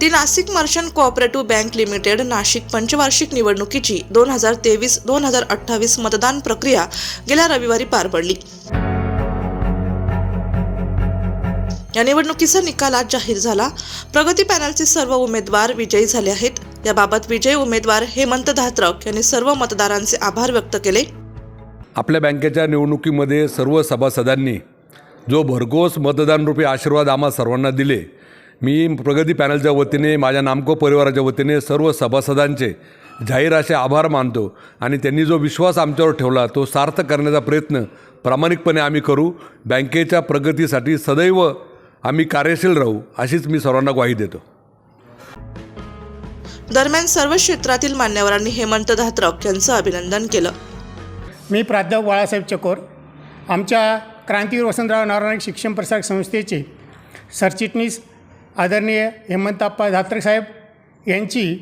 The Nashik merchant cooperative bank limited Nashik पंचवार्षिक निवडणुकीची दोन हजार तेवीस दोन हजार अठ्ठावीस मतदान प्रक्रिया गेल्या रविवारी पार पडली. या निवडणुकीचा निकाल आज जाहीर झाला. प्रगती पॅनलचे सर्व उमेदवार विजयी झाले आहेत. याबाबत विजयी उमेदवार हेमंत धात्रक यांनी सर्व मतदारांचे आभार व्यक्त केले. आपल्या बँकेच्या निवडणुकीमध्ये सर्व सभासदांनी जो भरघोस मतदानरूपी आशीर्वाद आम्हा सर्वांना दिले मी प्रगती पॅनलच्या वतीने माझ्या नामको परिवाराच्या वतीने सर्व सभासदांचे जाहीर असे आभार मानतो आणि त्यांनी जो विश्वास आमच्यावर ठेवला तो सार्थ करण्याचा प्रयत्न प्रामाणिकपणे आम्ही करू. बँकेच्या प्रगतीसाठी सदैव आम्ही कार्यशील राहू अशीच मी सर्वांना ग्वाही देतो. दरम्यान सर्व क्षेत्रातील मान्यवरांनी हेमंत धात्रक यांचं अभिनंदन केलं. मी प्राध्यापक बाळासाहेब चकोर आमच्या क्रांतीवीर वसंतराव नारायण शिक्षण प्रसारक संस्थेचे सरचिटणीस आदरणीय हेमंताप्पा धात्रक साहेब यांची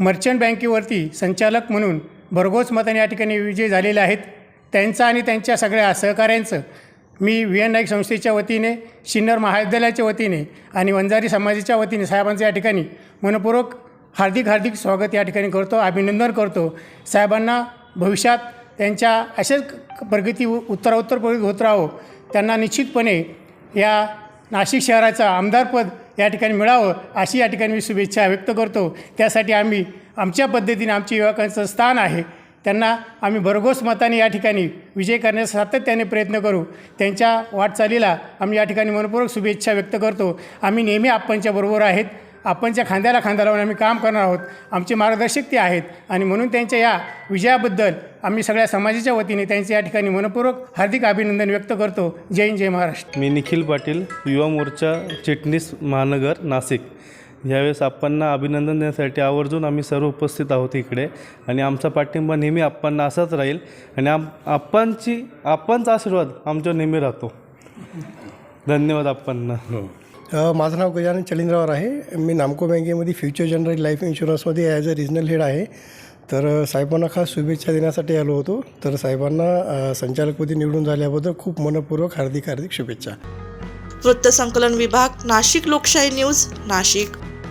मर्चंट बँकेवरती संचालक म्हणून भरघोस मताने या ठिकाणी विजय झालेले आहेत. त्यांचा आणि त्यांच्या सगळ्या सहकाऱ्यांचं मी व्ही एन नाईक संस्थेच्या वतीने शिन्नर महाविद्यालयाच्या वतीने आणि वंजारी समाजाच्या वतीने साहेबांचं या ठिकाणी मनपूर्वक हार्दिक हार्दिक स्वागत या ठिकाणी करतो अभिनंदन करतो. साहेबांना भविष्यात त्यांच्या असेच प्रगती उत्तरोत्तर प्रगती होत राहो. त्यांना निश्चितपणे या नाशिक शहराचं आमदारपद या ठिकाणी मिळावं अशी या ठिकाणी मी शुभेच्छा व्यक्त करतो. त्यासाठी आम्ही आमच्या पद्धतीने आमच्या युवकांचं स्थान आहे. त्यांना आम्ही भरघोस मताने या ठिकाणी विजय करण्याचा सातत्याने प्रयत्न करू. त्यांच्या वाटचालीला आम्ही या ठिकाणी मनपूर्वक शुभेच्छा व्यक्त करतो. आम्ही नेहमी आपणच्या बरोबर आहेत. आपणच्या खांद्याला खांदा लावून आम्ही काम करणार आहोत आमचे मार्गदर्शक ते आहेत आणि म्हणून त्यांच्या या विजयाबद्दल आम्ही सगळ्या समाजाच्या वतीने त्यांचे या ठिकाणी मनपूर्वक हार्दिक अभिनंदन व्यक्त करतो. जय हिंद जय महाराष्ट्र. मी निखिल पाटील युवा मोर्चा चिटणीस महानगर नाशिक. यावेळेस आप्पांना अभिनंदन देण्यासाठी आवर्जून आम्ही सर्व उपस्थित आहोत इकडे. आणि आमचा पाठिंबा नेहमी आप्पांना असाच राहील. आणि आम आप्पांची आप्पांचा आशीर्वाद आमच्यावर नेहमी राहतो. धन्यवाद आप्पांना अ, माझं नाव गजानन चलिंद्रावर आहे. मी नामको बँकेमध्ये फ्युचर जनरल लाईफ इन्शुरन्समध्ये ॲज अ रिजनल हेड आहे. तर साहेबांना खास शुभेच्छा देण्यासाठी आलो होतो. तर साहेबांना संचालकपदी निवडून झाल्याबद्दल खूप मनपूर्वक हार्दिक हार्दिक शुभेच्छा. वृत्तसंकलन विभाग नाशिक लोकशाही न्यूज नाशिक.